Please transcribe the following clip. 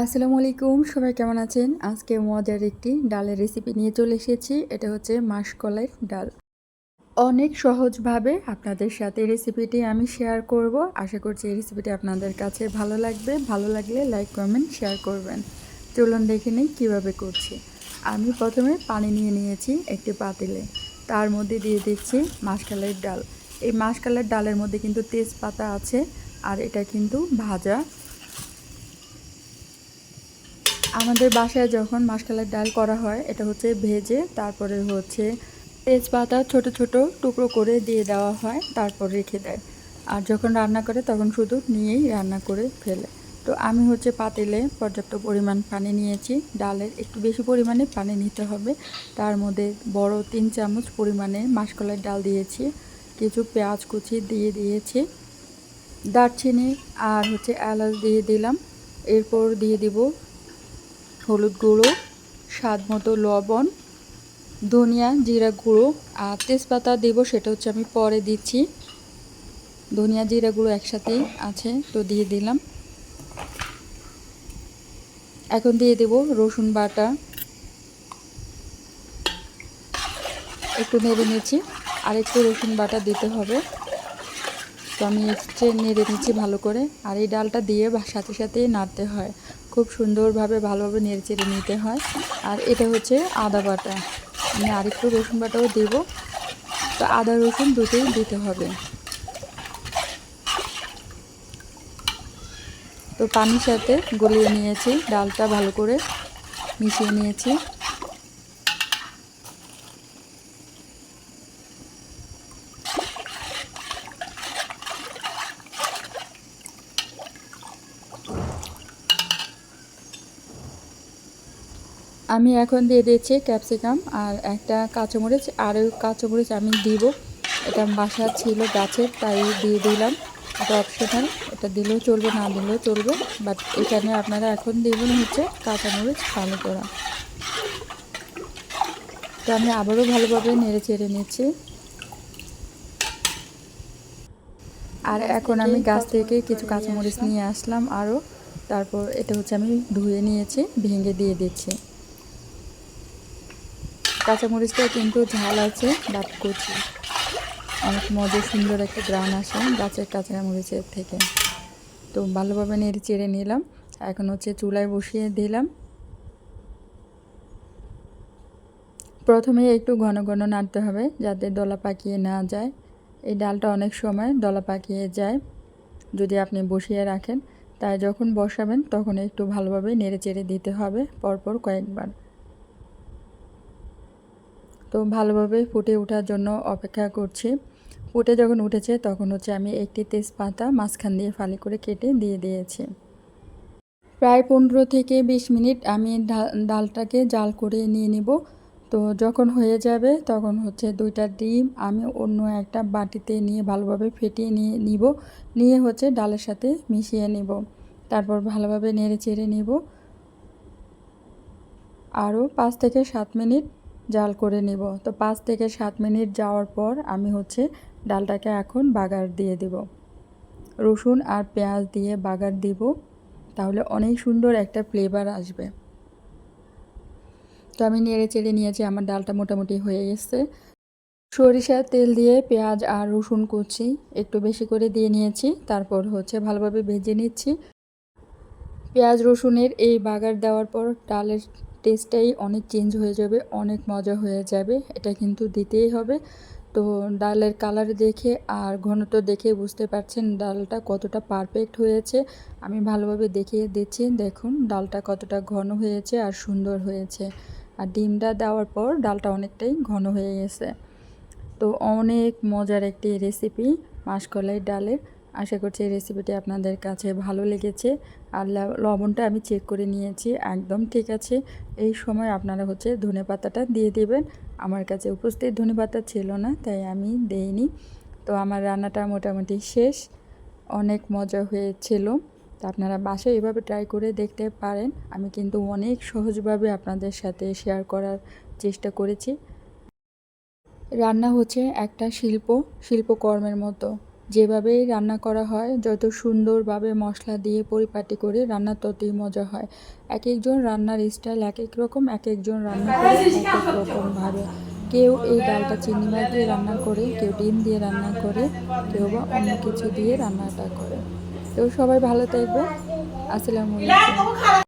আসসালামু আলাইকুম, সবাই কেমন আছেন? আজকে মজার একটি ডালের রেসিপি নিয়ে চলে এসেছি, এটা হচ্ছে মাসকলাই ডাল। অনেক সহজভাবে আপনাদের সাথে রেসিপিটি আমি শেয়ার করব। আশা করছি এই রেসিপিটি আপনাদের কাছে ভালো লাগবে। ভালো লাগলে লাইক কমেন্ট শেয়ার করবেন। চলুন দেখে নিই কীভাবে করছি। আমি প্রথমে পানি নিয়ে নিয়েছি একটি পাতিলে। তার মধ্যে দিয়ে দিচ্ছি মাসকালের ডাল। এই মাসকালের ডালের মধ্যে কিন্তু তেজপাতা আছে, আর এটা কিন্তু ভাজা আমাদের বাসায় যখন মাসকালের ডাল করা হয়, এটা হচ্ছে ভেজে, তারপরে হচ্ছে তেজপাতা ছোট ছোট টুকরো করে দিয়ে দেওয়া হয়, তারপর রেখে দেয়। আর যখন রান্না করে, তখন শুধু নিয়েই রান্না করে ফেলে। তো আমি হচ্ছে পাতিলে পর্যাপ্ত পরিমাণ পানি নিয়েছি। ডালের একটু বেশি পরিমাণে পানি নিতে হবে। তার মধ্যে বড় তিন চামচ পরিমাণে মাসকলাইয়ের ডাল দিয়েছি। কিছু পেঁয়াজ কুচি দিয়ে দিয়েছি। দারচিনি আর হচ্ছে এলাচ দিয়ে দিলাম। এরপর দিয়ে দিব হলুদ গুঁড়ো, স্বাদ মতো লবণ, ধনিয়া জিরা গুঁড়ো আর তেজপাতা দেব, সেটা হচ্ছে আমি পরে দিচ্ছি। ধনিয়া জিরা গুঁড়ো একসাথেই আছে, তো দিয়ে দিলাম। এখন দিয়ে দেব রসুন বাটা। একটু নেড়ে নিচ্ছি, আর একটু রসুন বাটা দিতে হবে। তো আমি একটু নেড়ে নিচ্ছি ভালো করে। আর এই ডালটা দিয়ে সাথে সাথেই নাড়তে হয়। খুব সুন্দরভাবে ভালোভাবে নেড়ে চেড়ে নিতে হয়। আর এটা হচ্ছে আদা বাটা। আমি আরেকটু রসুন বাটাও দেবো। তো আদা, রসুন দুটোই দিতে হবে। তো পানির সাথে গলিয়ে নিয়েছি। ডালটা ভালো করে মিশিয়ে নিয়েছি। আমি এখন দিয়ে দিচ্ছি ক্যাপসিকাম আর একটা কাঁচামরিচ আর ওই কাঁচামরিচ আমি দিব। এটা বাসা ছিল গাছের তাই দিয়ে দিলাম। এটা অপশনাল এটা দিলেও চলবে না দিলেও চলবে। বাট এখানে আপনারা এখন দেবেন হচ্ছে কাঁচামরিচ ভালো করা। তো আমি আবারও ভালোভাবে নেড়ে চেড়ে নিচ্ছি। আর এখন আমি গাছ থেকে কিছু কাঁচামরিচ নিয়ে আসলাম আরও। তারপর এটা হচ্ছে আমি ধুয়ে নিয়েছি ভেঙে দিয়ে দিচ্ছি। কাঁচামরিচটা কিন্তু ঝাল আছে, বাট কচি। অনেক মজা, সুন্দর একটা গ্রান আসে গাছের কাঁচামরিচের থেকে। তো ভালোভাবে নেড়ে চেড়ে নিলাম। এখন হচ্ছে চুলায় বসিয়ে দিলাম। প্রথমে একটু ঘন ঘন নাড়তে হবে যাতে দলা পাকিয়ে না যায়। এই ডালটা অনেক সময় দলা পাকিয়ে যায়, যদি আপনি বসিয়ে রাখেন। তাই যখন বসাবেন তখন একটু ভালোভাবে নেড়ে চেড়ে দিতে হবে, পরপর কয়েকবার। তো ভালোভাবে ফুটে ওঠার জন্য অপেক্ষা করছি। ফুটে যখন উঠেছে তখন হচ্ছে আমি একটি তেজপাতা মাঝখান দিয়ে ফালি করে কেটে দিয়ে দিয়েছি। প্রায় পনেরো থেকে বিশ মিনিট আমি ডালটাকে জাল করে নিয়ে নিব। তো যখন হয়ে যাবে তখন হচ্ছে দুইটা ডিম আমি অন্য একটা বাটিতে নিয়ে ভালোভাবে ফেটিয়ে নিয়ে নিব। নিয়ে হচ্ছে ডালের সাথে মিশিয়ে নিব। তারপর ভালোভাবে নেড়ে চেড়ে নিব। আরও পাঁচ থেকে সাত মিনিট জাল করে নেব। তো পাঁচ থেকে সাত মিনিট যাওয়ার পর আমি হচ্ছে ডালটাকে এখন বাগার দিয়ে দেব। রসুন আর পেঁয়াজ দিয়ে বাগার দিব, তাহলে অনেক সুন্দর একটা ফ্লেভার আসবে। তো আমি নেড়ে চেড়ে নিয়েছি, আমার ডালটা মোটামুটি হয়ে গেছে। সরিষার তেল দিয়ে পেঁয়াজ আর রসুন কুচি একটু বেশি করে দিয়ে নিয়েছি, তারপর হচ্ছে ভালোভাবে ভেজে নিচ্ছি। পেঁয়াজ রসুনের এই বাগার দেওয়ার পর ডালের টেস্টটাই অনেক চেঞ্জ হয়ে যাবে, অনেক মজা হয়ে যাবে, এটা কিন্তু দিতেই হবে। তো ডালের কালার দেখে আর ঘনত্ব দেখে বুঝতে পারছেন ডালটা কতটা পারফেক্ট হয়েছে। আমি ভালোভাবে দেখিয়ে দিচ্ছি, দেখুন ডালটা কতটা ঘন হয়েছে আর সুন্দর হয়েছে। আর ডিমটা দেওয়ার পর ডালটা অনেকটাই ঘন হয়ে গেছে। তো অনেক মজার একটি রেসিপি মাসকলাই ডালের। আশা করছি এই রেসিপিটি আপনাদের কাছে ভালো লেগেছে। আর লবণটা আমি চেক করে নিয়েছি, একদম ঠিক আছে। এই সময় আপনারা হচ্ছে ধনে পাতাটা দিয়ে দেবেন। আমার কাছে উপস্থিত ধনে পাতা ছিল না, তাই আমি দেইনি। তো আমার রান্নাটা মোটামুটি শেষ, অনেক মজা হয়েছিল। তো আপনারা বাসায় এভাবে ট্রাই করে দেখতে পারেন। আমি কিন্তু অনেক সহজভাবে আপনাদের সাথে শেয়ার করার চেষ্টা করেছি। রান্না হচ্ছে একটা শিল্প, শিল্পকর্মের মতো। যেভাবেই রান্না করা হয়, যত সুন্দরভাবে মশলা দিয়ে পরিপাটি করে রান্না ততই মজা হয়। এক একজন রান্নার স্টাইল এক এক রকম এক একজন রান্না করে এক এক রকমভাবে কেউ এই ডালটা চিনি মাছ দিয়ে রান্না করে, কেউ ডিম দিয়ে রান্না করে, কেউ বা অন্য কিছু দিয়ে রান্নাটা করে। তো সবাই ভালো থাকবে। আসসালামু আলাইকুম।